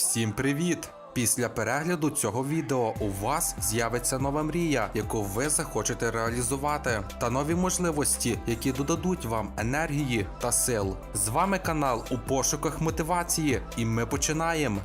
Всім привіт! Після перегляду цього відео у вас з'явиться нова мрія, яку ви захочете реалізувати, та нові можливості, які додадуть вам енергії та сил. З вами канал у пошуках мотивації, і ми починаємо.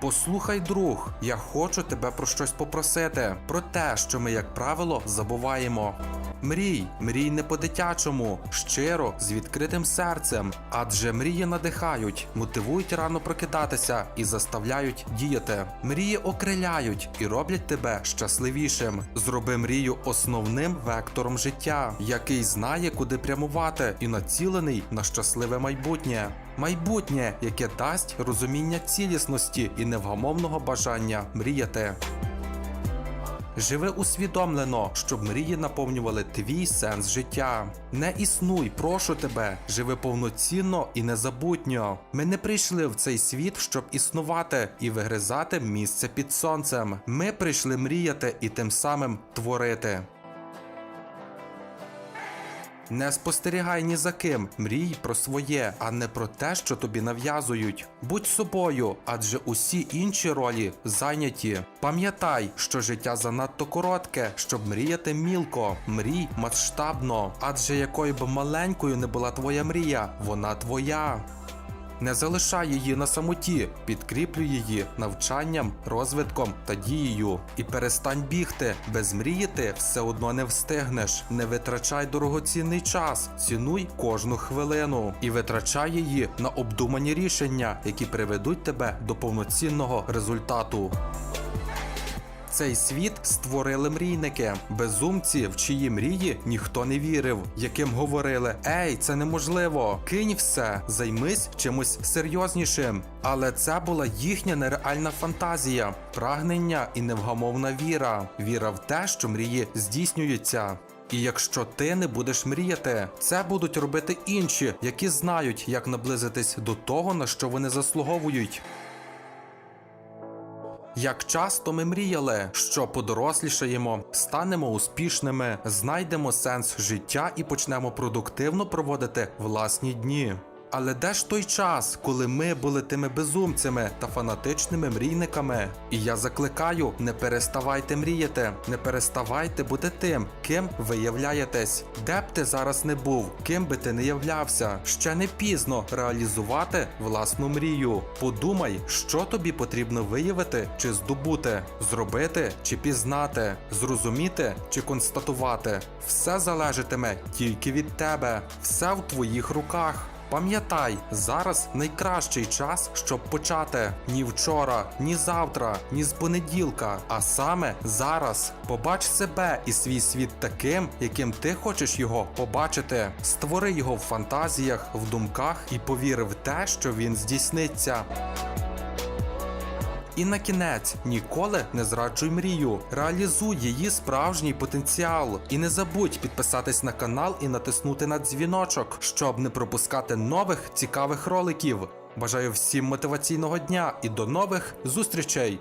Послухай, друг, я хочу тебе про щось попросити, про те, що ми, як правило, забуваємо. Мрій, мрій не по-дитячому, щиро, з відкритим серцем, адже мрії надихають, мотивують рано прокидатися і заставляють діяти. Мрії окриляють і роблять тебе щасливішим. Зроби мрію основним вектором життя, який знає, куди прямувати, і націлений на щасливе майбутнє. Майбутнє, яке дасть розуміння цілісності і невгамовного бажання мріяти. Живи усвідомлено, щоб мрії наповнювали твій сенс життя. Не існуй, прошу тебе, живи повноцінно і незабутньо. Ми не прийшли в цей світ, щоб існувати і вигризати місце під сонцем. Ми прийшли мріяти і тим самим творити. Не спостерігай ні за ким, мрій про своє, а не про те, що тобі нав'язують. Будь собою, адже усі інші ролі зайняті. Пам'ятай, що життя занадто коротке, щоб мріяти мілко, мрій масштабно, адже якою б маленькою не була твоя мрія, вона твоя. Не залишай її на самоті, підкріплюй її навчанням, розвитком та дією. І перестань бігти. Без мрії ти все одно не встигнеш. Не витрачай дорогоцінний час, цінуй кожну хвилину і витрачай її на обдумані рішення, які приведуть тебе до повноцінного результату. Цей світ створили мрійники, безумці, в чиї мрії ніхто не вірив, яким говорили: Ей, це неможливо, кинь все, займись чимось серйознішим. Але це була їхня нереальна фантазія, прагнення і невгамовна віра. Віра в те, що мрії здійснюються. І якщо ти не будеш мріяти, це будуть робити інші, які знають, як наблизитись до того, на що вони заслуговують. Як часто ми мріяли, що подорослішаємо, станемо успішними, знайдемо сенс життя і почнемо продуктивно проводити власні дні. Але де ж той час, коли ми були тими безумцями та фанатичними мрійниками? І я закликаю: не переставайте мріяти, не переставайте бути тим, ким ви являєтесь. Де б ти зараз не був, ким би ти не являвся, ще не пізно реалізувати власну мрію. Подумай, що тобі потрібно виявити чи здобути, зробити чи пізнати, зрозуміти чи констатувати. Все залежатиме тільки від тебе, все в твоїх руках. Пам'ятай, зараз найкращий час, щоб почати. Ні вчора, ні завтра, ні з понеділка, а саме зараз. Побач себе і свій світ таким, яким ти хочеш його побачити. Створи його в фантазіях, в думках і повіри в те, що він здійсниться. І на кінець ніколи не зраджуй мрію. Реалізуй її справжній потенціал. І не забудь підписатись на канал і натиснути на дзвіночок, щоб не пропускати нових цікавих роликів. Бажаю всім мотиваційного дня і до нових зустрічей!